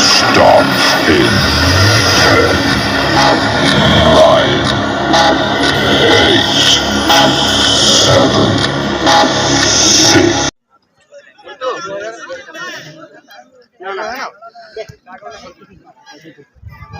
Stop in five, eight, seven, six. No, no, no.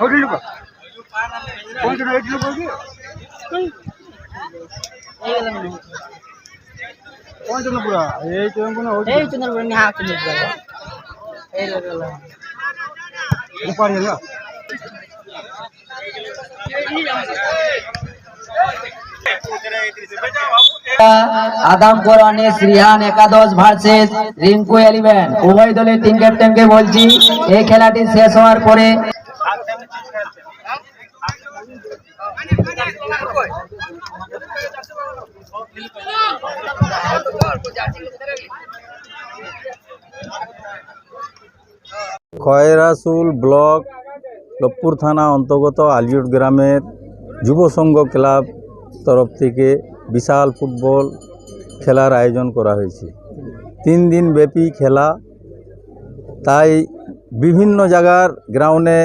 Hotel hotel hotel ಹೋಗಿ ಚಂದ್ರಪುರ ಏ ಚಂದ್ರಪುರ ಏ ಚಂದ್ರಪುರ ಹಾಕಿ ರೂಪಾಯಿ আদামপুর অনেক রিহান একাদশ ভার্সেস রিঙ্কু এলিভেন। উভয় দলের তিন ক্যাপ্টেনকে বলছি, এই খেলাটি শেষ হওয়ার পরে খয়রাসুল ব্লক লপ্পুর থানা অন্তর্গত আলিউট গ্রামের যুব সংঘ ক্লাব তরফ থেকে বিশাল ফুটবল খেলার আয়োজন করা হয়েছে। তিন দিন ব্যাপী খেলা। তাই বিভিন্ন জায়গার গ্রাউন্ডে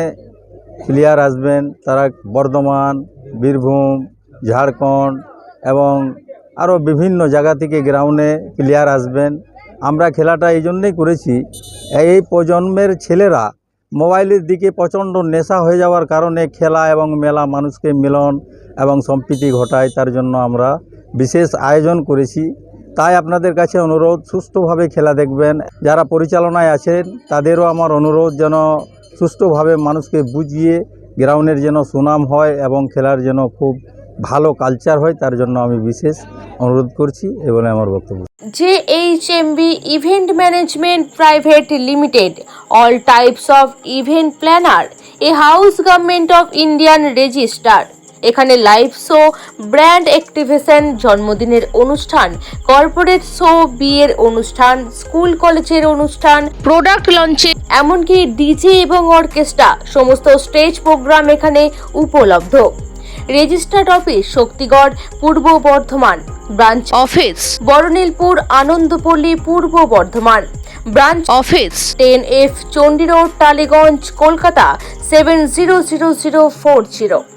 প্লেয়ার আসবেন। তারা বর্ধমান, বীরভূম, ঝাড়খণ্ড এবং আরও বিভিন্ন জায়গা থেকে গ্রাউন্ডে প্লেয়ার আসবেন। আমরা খেলাটা এই জন্যেই করেছি। এই প্রজন্মের ছেলেরা মোবাইলের দিকে প্রচণ্ড নেশা হয়ে যাওয়ার কারণে খেলা এবং মেলা মানুষকে মিলন এবং সম্প্রীতি ঘটায়, তার জন্য আমরা বিশেষ আয়োজন করেছি। তাই আপনাদের কাছে অনুরোধ সুষ্ঠুভাবে খেলা দেখবেন। যারা পরিচালনায় আছেন, তাদেরও আমার অনুরোধ যেন সুষ্ঠুভাবে মানুষকে বুঝিয়ে গ্রাউন্ডের যেন সুনাম হয় এবং খেলার যেন খুব ভালো কালচার হয় তার জন্য আমি বিশেষ অনুরোধ করছি এবং আমার বক্তব্য JHMB Event Management Private Limited, all types of event planner, a house government of Indian register. এখানে লাইভ শো ব্র্যান্ড অ্যাক্টিভেশন জন্মদিনের অনুষ্ঠান কর্পোরেট শো বিয়ের অনুষ্ঠান স্কুল কলেজের অনুষ্ঠান প্রোডাক্ট লঞ্চে এমনকি ডিজে এবং অর্কেস্ট্রা সমস্ত স্টেজ প্রোগ্রাম এখানে উপলব্ধ registered office Shaktigarh Purba Bardhaman. Branch office? Baranilpur Anandapalli Purba Bardhaman. Branch office? Ten F Chandi road Tollygunge Kolkata seven zero zero zero four zero